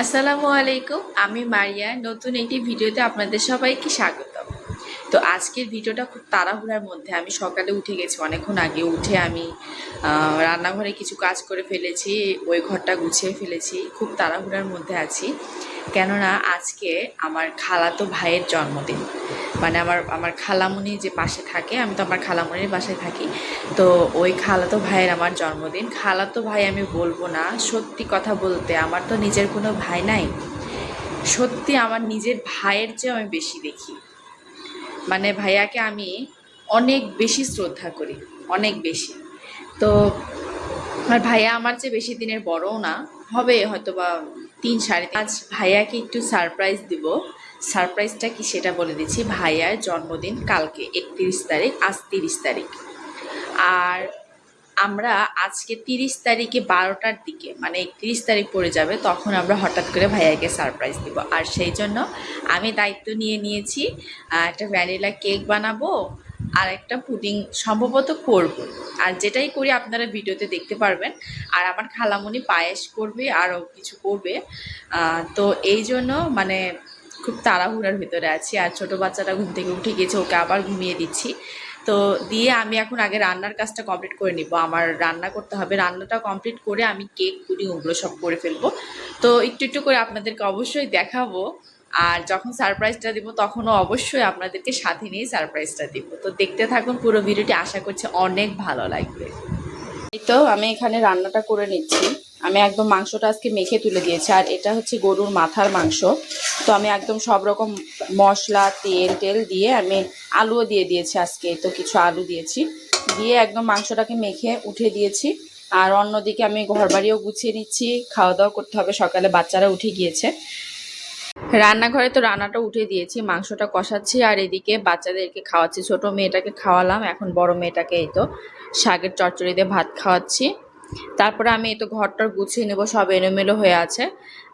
আসসালামু আলাইকুম, আমি মারিয়া। নতুন একটি ভিডিওতে আপনাদের সবাইকে স্বাগত তো আজকের ভিডিওটা খুব তাড়াহুড়ার মধ্যে। আমি সকালে উঠে গেছি, অনেকক্ষণ আগে উঠে আমি রান্নাঘরে কিছু কাজ করে ফেলেছি, ওই ঘরটা গুছিয়ে ফেলেছি, খুব তাড়াহুড়ার মধ্যে আছি। কেননা আজকে আমার খালাতো ভাইয়ের জন্মদিন। মানে আমার আমার খালামুনি যে পাশে থাকে, আমি তো আমার খালামুনির বাসায় থাকি। তো ওই খালাতো ভাইয়ের আমার জন্মদিন। খালাতো ভাই আমি বলব না, সত্যি কথা বলতে আমার তো নিজের কোনো ভাই নাই। সত্যি আমার নিজের ভাইয়ের চেয়েও আমি বেশি দেখি। মানে ভাইয়াকে আমি অনেক বেশি শ্রদ্ধা করি, অনেক বেশি। তো আমার ভাইয়া আমার চেয়ে বেশি দিনের বড়ও না। হবে হয়তো বা তিন সাড়ে। আজ ভাইয়াকে একটু সারপ্রাইজ দিব। সারপ্রাইজটা কি সেটা বলে দিচ্ছি। ভাইয়ার জন্মদিন কালকে, একত্রিশ তারিখ, আজ তিরিশ তারিখ। আর আমরা আজকে তিরিশ তারিখে বারোটার দিকে মানে একত্রিশ তারিখ পড়ে যাবে, তখন আমরা হঠাৎ করে ভাইয়াকে সারপ্রাইজ দিব। আর সেই জন্য আমি দায়িত্ব নিয়ে নিয়েছি একটা ভ্যানিলা কেক বানাবো, আর একটা পুডিং সম্ভবত করব। আর যেটাই করি আপনারা ভিডিওতে দেখতে পারবেন। আর আমার খালামণি পায়েস করবে, আরও কিছু করবে। তো এই জন্য মানে খুব তাড়াহুড়ার ভিতরে আছি আর ছোটো বাচ্চাটা ঘুম থেকে উঠে গেছে, ওকে আবার ঘুমিয়ে দিচ্ছি। তো দিয়ে আমি এখন আগে রান্নার কাজটা কমপ্লিট করে নিব। আমার রান্না করতে হবে। রান্নাটা কমপ্লিট করে আমি কেক পুডিং ওগুলো সব করে ফেলব। তো একটু একটু করে আপনাদেরকে অবশ্যই দেখাবো। আর যখন সারপ্রাইজটা দিব, তখনও অবশ্যই আপনাদেরকে সাথে নিয়ে সারপ্রাইজটা দিব। তো দেখতে থাকুন, পুরো ভিডিওটি আশা করছি অনেক ভালো লাগবে। এই তো আমি এখানে রান্নাটা করে নিচ্ছি। আমি একদম মাংসটা আজকে মেখে তুলে দিয়েছি, আর এটা হচ্ছে গরুর মাথার মাংস। তো আমি একদম সব রকম মশলা, তেল, টেল দিয়ে আমি আলুও দিয়ে দিয়েছি আজকে, তো কিছু আলু দিয়েছি। দিয়ে একদম মাংসটাকে মেখে উঠে দিয়েছি, আর অন্যদিকে আমি ঘর বাড়িও গুছিয়ে নিচ্ছি, খাওয়া দাওয়া করতে হবে, সকালে বাচ্চারা উঠে গিয়েছে। রান্নাঘরে তো রান্নাটা উঠে দিয়েছি, মাংসটা কষাচ্ছি, আর এদিকে বাচ্চাদেরকে খাওয়াচ্ছি। ছোট মেয়েটাকে খাওয়ালাম, এখন বড় মেয়েটাকে এই তো শাকের চচ্চড়ি ভাত খাওয়াচ্ছি। তারপরে আমি এই তো ঘরটার গুছিয়ে নেব, সব এলোমেলো হয়ে আছে।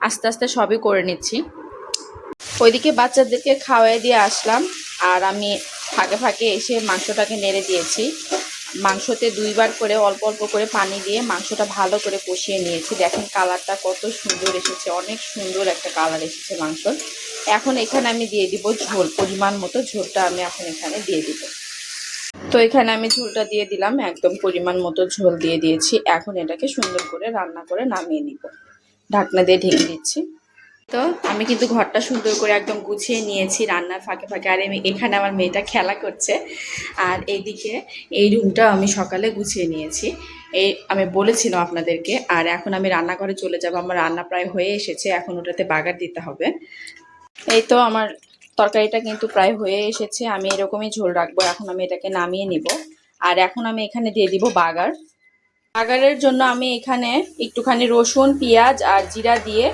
আস্তে আস্তে সবই করে নিচ্ছি। ওইদিকে বাচ্চাদেরকে খাওয়াই দিয়ে আসলাম, আর আমি ফাঁকে ফাঁকে এসে মাংসটাকে নেড়ে দিয়েছি। মাংসতে দুইবার করে, অল্প অল্প করে পানি দিয়ে মাংসটা ভালো করে কষিয়ে নিয়েছি। দেখেন কালারটা কত সুন্দর এসেছে, অনেক সুন্দর একটা কালার এসেছে মাংসর। এখন এখানে আমি দিয়ে দিব ঝোল, পরিমাণ মতো ঝোলটা আমি এখন এখানে দিয়ে দিব। তো এখানে আমি ঝোলটা দিয়ে দিলাম, একদম পরিমাণ মতো ঝোল দিয়ে দিয়েছি। এখন এটাকে সুন্দর করে রান্না করে নামিয়ে নিব। ঢাকনা দিয়ে ঢেকে দিচ্ছি। তো আমি কিন্তু ঘরটা সুন্দর করে একদম গুছিয়ে নিয়েছি, রান্নার ফাঁকে ফাঁকে। আর আমি এখানে আমার মেয়েটা খেলা করছে। আর এইদিকে এই রুমটা আমি সকালে গুছিয়ে নিয়েছি। এই আমি বলেছিলাম আপনাদেরকে, আর এখন আমি রান্নাঘরে চলে যাব। আমার রান্না প্রায় হয়ে এসেছে, এখন ওটাতে বাগার দিতে হবে। এই তো আমার তরকারিটা কিন্তু প্রায় হয়ে এসেছে, আমি এরকমই ঝোল রাখব, এখন আমি এটাকে নামিয়ে নিব। আর এখন আমি এখানে দিয়ে দিব বাগার। বাগারের জন্য আমি এখানে একটুখানি রসুন, পেঁয়াজ আর জিরা দিয়ে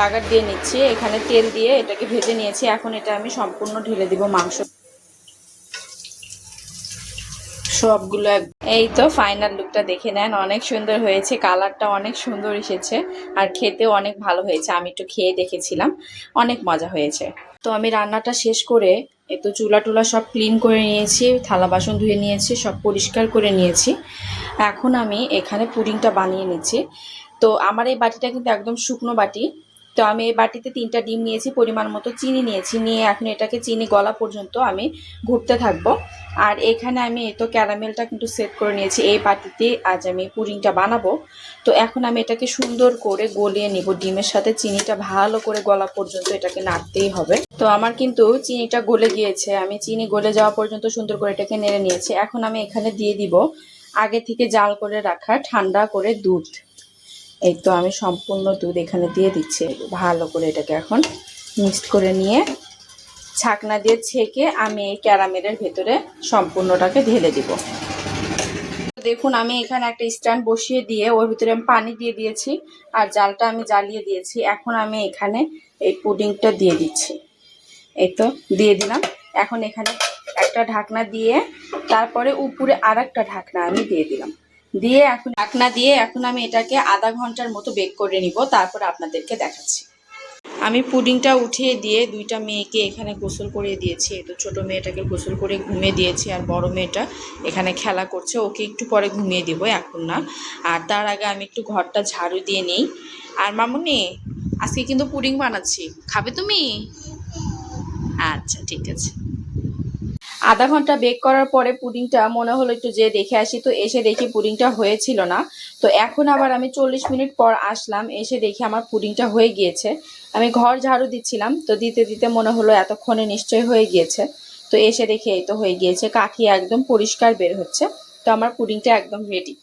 বাগার দিয়ে নিচ্ছি। এখানে তেল দিয়ে এটাকে ভেজে নিয়েছি, এখন এটা আমি সম্পূর্ণ ঢেলে দিব মাংস। সবগুলো এই তো ফাইনাল লুকটা দেখে নেন, অনেক সুন্দর হয়েছে, কালারটা অনেক সুন্দর এসেছে, আর খেতেও অনেক ভালো হয়েছে, আমি একটু খেয়ে দেখেছিলাম, অনেক মজা হয়েছে। তো আমি রান্নাটা শেষ করে এতো চুলা টুলা সব ক্লিন করে নিয়েছি, থালা বাসন ধুয়ে নিয়েছি, সব পরিষ্কার করে নিয়েছি। এখন আমি এখানে পুডিংটা বানিয়ে নিচ্ছি। তো আমার এই বাটিটা কিন্তু একদম শুকনো বাটি তো আমি এই বাটিতে তিনটা ডিম নিয়েছি, পরিমাণ মতো চিনি নিয়েছি। নিয়ে এখন এটাকে চিনি গলা পর্যন্ত আমি ঘুরতে থাকব। আর এখানে আমি এই তো ক্যারামেলটা কিন্তু সেট করে নিয়েছি। এই বাটিতে আজ আমি পুডিংটা বানাবো। তো এখন আমি এটাকে সুন্দর করে গলিয়ে নিব। ডিমের সাথে চিনিটা ভালো করে গলা পর্যন্ত এটাকে নাড়তেই হবে। তো আমার কিন্তু চিনিটা গলে গিয়েছে। আমি চিনি গলে যাওয়া পর্যন্ত সুন্দর করে এটাকে নেড়ে নিয়েছি। এখন আমি এখানে দিয়ে দিব আগে থেকে জাল করে রাখা ঠান্ডা করে দুধ। এই তো আমি সম্পূর্ণ দুধ এখানে দিয়ে দিচ্ছি। ভালো করে এটাকে এখন মিক্সড করে নিয়ে ছাকনা দিয়ে ছেঁকে আমি এই ক্যারামেলের ভেতরে সম্পূর্ণটাকে ঢেলে দিব। দেখুন, আমি এখানে একটা স্ট্যান্ড বসিয়ে দিয়ে ওর ভিতরে আমি পানি দিয়ে দিয়েছি আর জালটা আমি জ্বালিয়ে দিয়েছি। এখন আমি এখানে এই পুডিংটা দিয়ে দিচ্ছি। এই তো দিয়ে দিলাম। এখন এখানে একটা ঢাকনা দিয়ে তারপরে উপরে আর ঢাকনা আমি দিয়ে দিলাম। দিয়ে এখন ঢাকনা দিয়ে এখন আমি এটাকে আধা ঘণ্টার মতো বেক করে নিব, তারপর আপনাদেরকে দেখাচ্ছি। আমি পুডিংটা উঠিয়ে দিয়ে দুইটা মেয়েকে এখানে গোসল করে দিয়েছি। তো ছোটো মেয়েটাকে গোসল করে ঘুমিয়ে দিয়েছি আর বড় মেয়েটা এখানে খেলা করছে। ওকে একটু পরে ঘুমিয়ে দিব এখন না। আর তার আগে আমি একটু ঘরটা ঝাড়ু দিয়ে নিই। আর মামুনি, আজকে কিন্তু পুডিং বানাচ্ছি। খাবে তুমি? আচ্ছা ঠিক আছে। আধা ঘণ্টা বেক করার পরে পুডিংটা মনে হলো একটু যে দেখে আসি, তো এসে দেখি পুডিংটা হয়েছিল না। তো এখন আবার আমি চল্লিশ মিনিট পর আসলাম, এসে দেখি আমার পুডিংটা হয়ে গিয়েছে। আমি ঘর ঝাড়ু দিচ্ছিলাম, তো দিতে দিতে মনে হলো এতক্ষণে নিশ্চয় হয়ে গিয়েছে। তো এসে দেখি এই তো হয়ে গিয়েছে কাঠি একদম পরিষ্কার বের হচ্ছে। তো আমার পুডিংটা একদম রেডি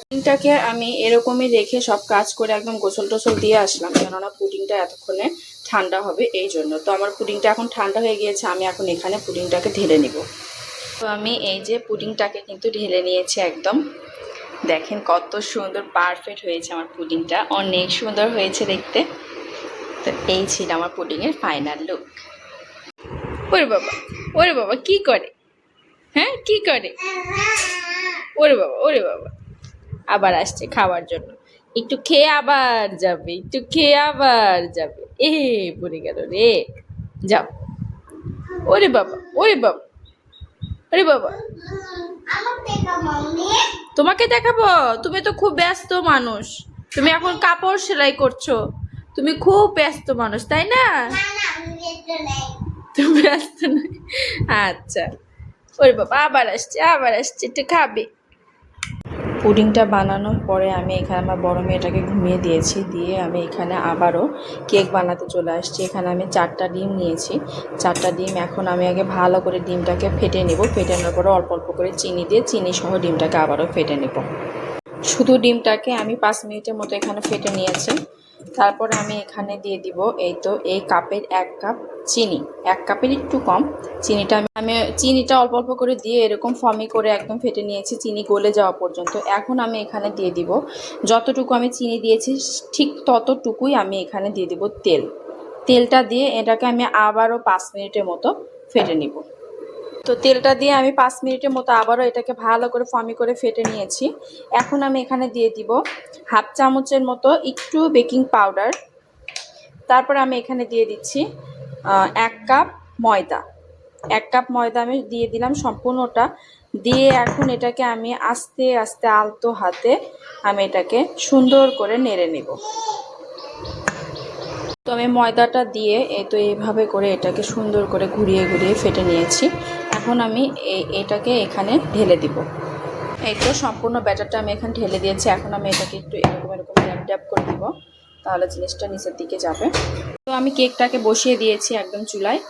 পুডিংটাকে আমি এরকমই রেখে সব কাজ করে একদম গোসল টোসল দিয়ে আসলাম, কেননা পুডিংটা এতক্ষণে ঠান্ডা হবে এই জন্য। তো আমার পুডিংটা এখন ঠান্ডা হয়ে গিয়েছে, আমি এখন এখানে পুডিংটাকে ঢেলে নিব। তো আমি এই যে পুডিংটাকে কিন্তু ঢেলে নিয়েছি একদম। দেখেন কত সুন্দর পারফেক্ট হয়েছে আমার পুডিংটা, অনেক সুন্দর হয়েছে দেখতে। তো এই ছিল আমার পুডিংয়ের ফাইনাল লুক ওরে বাবা ওরে বাবা, কি করে? হ্যাঁ কি করে? ওরে বাবা ওরে বাবা। আবার আসছে খাওয়ার জন্য। একটু খেয়ে আবার যাবে, একটু খেয়ে আবার যাবে। এ পড়ে গেল রে। যাও। ওরে বাবা ওরে বাবা ওরে বাবা। তোমাকে দেখাবো? তুমি তো খুব ব্যস্ত মানুষ। তুমি এখন কাপড় সেলাই করছ। তুমি খুব ব্যস্ত মানুষ, তাই না? তুমি ব্যস্ত নয়। আচ্ছা। ওরে বাবা, আবার আসছে আবার আসছে, একটু খাবে। পুডিংটা বানানোর পরে আমি এখানে আমার বড় মেয়েটাকে ঘুমিয়ে দিয়েছি, দিয়ে আমি এখানে আবারও কেক বানাতে চলে আসছি। এখানে আমি চারটা ডিম নিয়েছি। চারটা ডিম এখন আমি আগে ভালো করে ডিমটাকে ফেটে নেব। ফেটে নেওয়ার পরে অল্প অল্প করে চিনি দিয়ে চিনি সহ ডিমটাকে আবারও ফেটে নেব। শুধু ডিমটাকে আমি পাঁচ মিনিটের মতো এখানে ফেটে নিয়েছি। তারপরে আমি এখানে দিয়ে দিব এই তো, এই কাপের এক কাপ চিনি। এক কাপের একটু কম। চিনিটা আমি আমি চিনিটা অল্প অল্প করে দিয়ে এরকম ফমি করে একদম ফেটে নিয়েছি, চিনি গলে যাওয়া পর্যন্ত। এখন আমি এখানে দিয়ে দিব। যতটুকু আমি চিনি দিয়েছি, ঠিক ততটুকুই আমি এখানে দিয়ে দিব তেল। তেলটা দিয়ে এটাকে আমি আবারও পাঁচ মিনিটের মতো ফেটে নিব। তো তেলটা দিয়ে আমি পাঁচ মিনিটের মতো আবারও এটাকে ভালো করে ফমি করে ফেটে নিয়েছি। এখন আমি এখানে দিয়ে দিব হাফ চামচের মতো একটু বেকিং পাউডার। তারপর আমি এখানে দিয়ে দিচ্ছি এক কাপ ময়দা। এক কাপ ময়দা আমি দিয়ে দিলাম সম্পূর্ণটা। দিয়ে এখন এটাকে আমি আস্তে আস্তে আলতো হাতে আমি এটাকে সুন্দর করে নেড়ে নেব। তো আমি ময়দাটা দিয়ে এই তো এইভাবে করে এটাকে সুন্দর করে ঘুরিয়ে ঘুরিয়ে ফেটে নিয়েছি। এখন আমি এটাকে এখানে ঢেলে দিব। এই তো সম্পূর্ণ ব্যাটারটা আমি এখানে ঢেলে দিয়েছি। এখন আমি এটাকে একটু এরকম এরকম ড্যাপ ড্যাপ করে দিব, তাহলে জিনিসটা নিচের দিকে যাবে। তো আমি কেকটাকে বসিয়ে দিয়েছি একদম চুলায়।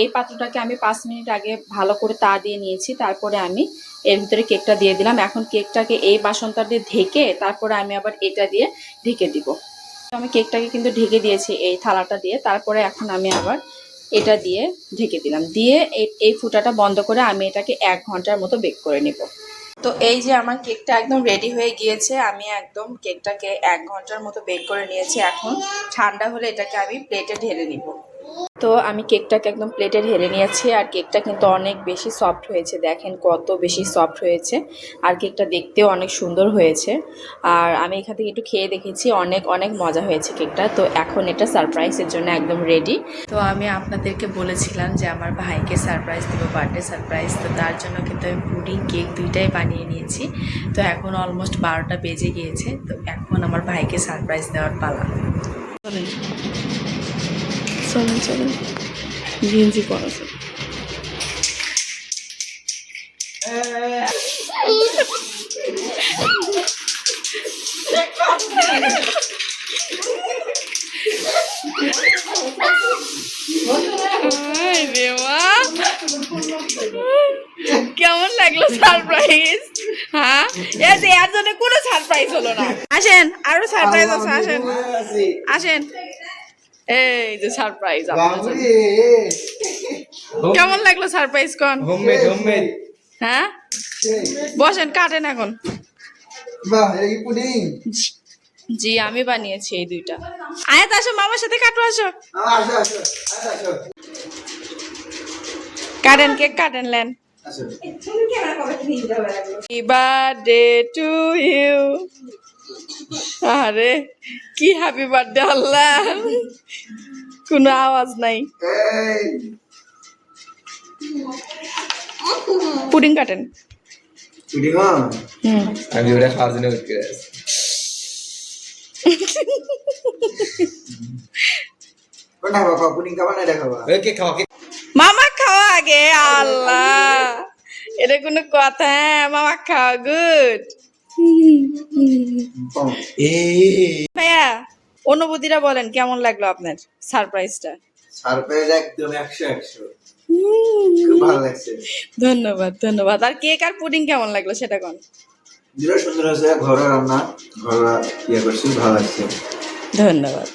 এই পাত্রটাকে আমি পাঁচ মিনিট আগে ভালো করে তা দিয়ে নিয়েছি, তারপরে আমি এর ভিতরে কেকটা দিয়ে দিলাম। এখন কেকটাকে এই বাসনটা দিয়ে ঢেকে তারপরে আমি আবার এটা দিয়ে ঢেকে দিব। আমি কেকটাকে কিন্তু ঢেকে দিয়েছি এই থালাটা দিয়ে। তারপরে এখন আমি আবার এটা দিয়ে ঢেকে দিলাম। দিয়ে এই- ফুটাটা বন্ধ করে আমি এটাকে এক ঘণ্টার মতো বেক করে নেব। তো এই যে আমার কেকটা একদম রেডি হয়ে গিয়েছে, আমি একদম কেকটাকে এক ঘণ্টার মতো বেক করে নিয়েছি। এখন ঠান্ডা হলে এটাকে আমি প্লেটে ঢেলে নিব। তো আমি কেকটাকে একদম প্লেটে ঢেলে নিয়েছি, আর কেকটা কিন্তু অনেক বেশি সফট হয়েছে। দেখেন কত বেশি সফট হয়েছে, আর কেকটা দেখতেও অনেক সুন্দর হয়েছে। আর আমি এখান থেকে একটু খেয়ে দেখেছি, অনেক অনেক মজা হয়েছে কেকটা। তো এখন এটা সারপ্রাইজের জন্য একদম রেডি তো আমি আপনাদেরকে বলেছিলাম যে আমার ভাইকে সারপ্রাইজ দেবো বার্থডে সারপ্রাইজ তো তার জন্য কিন্তু আমি পুডিং কেক দুইটাই বানিয়ে নিয়েছি। তো এখন অলমোস্ট বারোটা বেজে গিয়েছে, তো এখন আমার ভাইকে সারপ্রাইজ দেওয়ার পালা। চলেন চলেন চলেন গেঞ্জি পরা মা। কেমন লাগল সারপ্রাইজ? হ্যাঁ? এর জন্য কোনো সারপ্রাইজ হলো না। আসেন, আরও সারপ্রাইজ আছে, আসেন। আসেন। এই যে সারপ্রাইজ কেমন লাগল সারপ্রাইজ কোন? হোমমেড হোমমেড হ্যাঁ? বসেন কাটেন এখন। বাহ এই পুডিং। জি আমি বানিয়েছি এই দুইটা। আয়াত আসো মামার সাথে কাটো আসো। কাটেন কেক কাটেন লেন। বার্থডে টু ইউ আরে কি হ্যাপি বার্থডে আল্লাহ। কোনো আওয়াজ নাই। পুডিং কাটেন। হ্যাঁ আমি ওটা খাওয়ার জন্য ওয়েট করে আছি মামা খাওয়া আগে আল্লাহ। এটা কোনো কথা হ্যাঁ মামা খাওয়া গুড ভাইয়া অনুভূতিটা বলেন কেমন লাগল আপনার সারপ্রাইজটা? সারপ্রাইজ একদম একশো একশো। খুব ভালো লাগছে। ধন্যবাদ ধন্যবাদ। আর কেক আর পুডিং কেমন লাগল সেটা কোন? সুন্দর আছে ঘরোয়া রান্না ঘরোয়া ইয়ে করছি ভালো লাগছে। ধন্যবাদ।